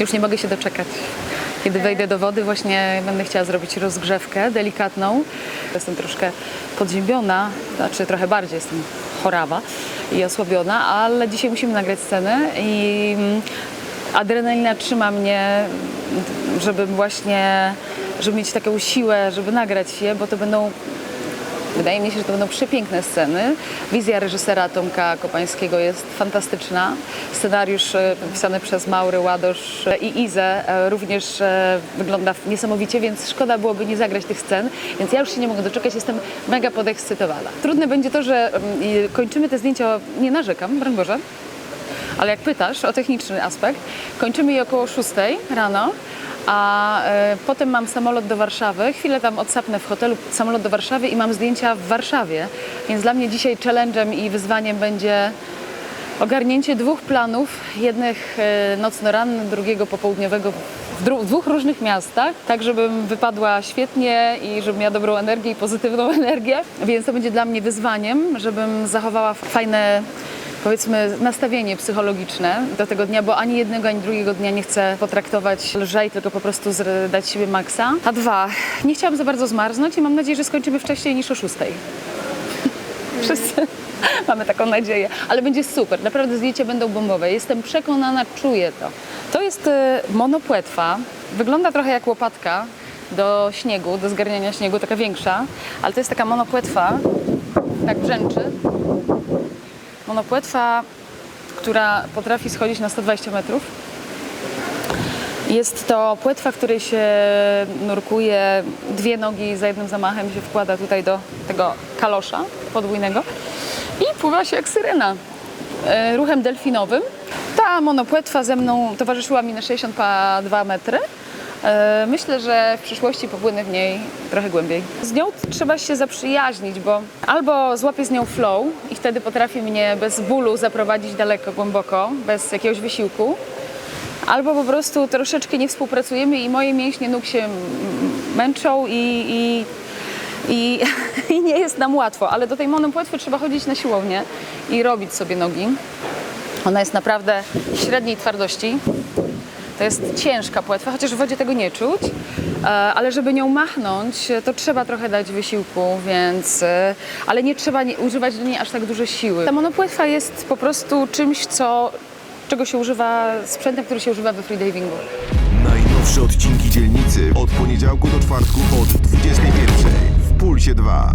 Już nie mogę się doczekać. Kiedy wejdę do wody, właśnie będę chciała zrobić rozgrzewkę delikatną. Jestem troszkę podziębiona, znaczy trochę bardziej jestem chorawa i osłabiona, ale dzisiaj musimy nagrać scenę i mm, adrenalina trzyma mnie, żeby właśnie, żeby mieć taką siłę, żeby nagrać je, bo to będą Wydaje mi się, że to będą przepiękne sceny. Wizja reżysera Tomka Kopańskiego jest fantastyczna. Scenariusz e, pisany przez Maury Ładosz e, i Izę e, również wygląda niesamowicie, więc szkoda byłoby nie zagrać tych scen. Więc ja już się nie mogę doczekać, jestem mega podekscytowana. Trudne będzie to, że mm, kończymy te zdjęcia, nie narzekam, broń Boże, ale jak pytasz o techniczny aspekt, kończymy je około 6 rano, a e, potem mam samolot do Warszawy. Chwilę tam odsapnę w hotelu, samolot do Warszawy i mam zdjęcia w Warszawie. Więc dla mnie dzisiaj challenge'em i wyzwaniem będzie ogarnięcie dwóch planów. Jednych e, nocno-ranny, drugiego popołudniowego w, dru- dwóch różnych miastach, tak żebym wypadła świetnie i żebym miała dobrą energię i pozytywną energię. Więc to będzie dla mnie wyzwaniem, żebym zachowała fajne powiedzmy nastawienie psychologiczne do tego dnia, bo ani jednego, ani drugiego dnia nie chcę potraktować lżej, tylko po prostu dać siebie maksa. A dwa, nie chciałam za bardzo zmarznąć i mam nadzieję, że skończymy wcześniej niż o szóstej. Wszyscy mamy taką nadzieję, ale będzie super. Naprawdę zdjęcia będą bombowe. Jestem przekonana, czuję to. To jest e, monopłetwa. Wygląda trochę jak łopatka do śniegu, do zgarniania śniegu, taka większa, ale to jest taka monopłetwa, tak brzęczy. Monopłetwa, która potrafi schodzić na 120 metrów. Jest to płetwa, której się nurkuje dwie nogi za jednym zamachem się wkłada tutaj do tego kalosza podwójnego i pływa się jak syrena e, ruchem delfinowym. Ta monopłetwa ze mną towarzyszyła mi na 62 metry. E, Myślę, że w przyszłości popłynę w niej trochę głębiej. Z nią trzeba się zaprzyjaźnić, bo albo złapię z nią flow i wtedy potrafi mnie bez bólu zaprowadzić daleko, głęboko, bez jakiegoś wysiłku, albo po prostu troszeczkę nie współpracujemy i moje mięśnie nóg się męczą i, i, i, i nie jest nam łatwo. Ale do tej monopłetwy trzeba chodzić na siłownię i robić sobie nogi. Ona jest naprawdę średniej twardości. To jest ciężka płetwa, chociaż w wodzie tego nie czuć, e, ale żeby nią machnąć, to trzeba trochę dać wysiłku, więc, e, ale nie trzeba używać do niej aż tak dużo siły. Ta monopłetwa jest po prostu czymś, co, czego się używa, sprzętem, który się używa we freedivingu. Najnowsze odcinki dzielnicy od poniedziałku do czwartku od 21 w Pulsie 2.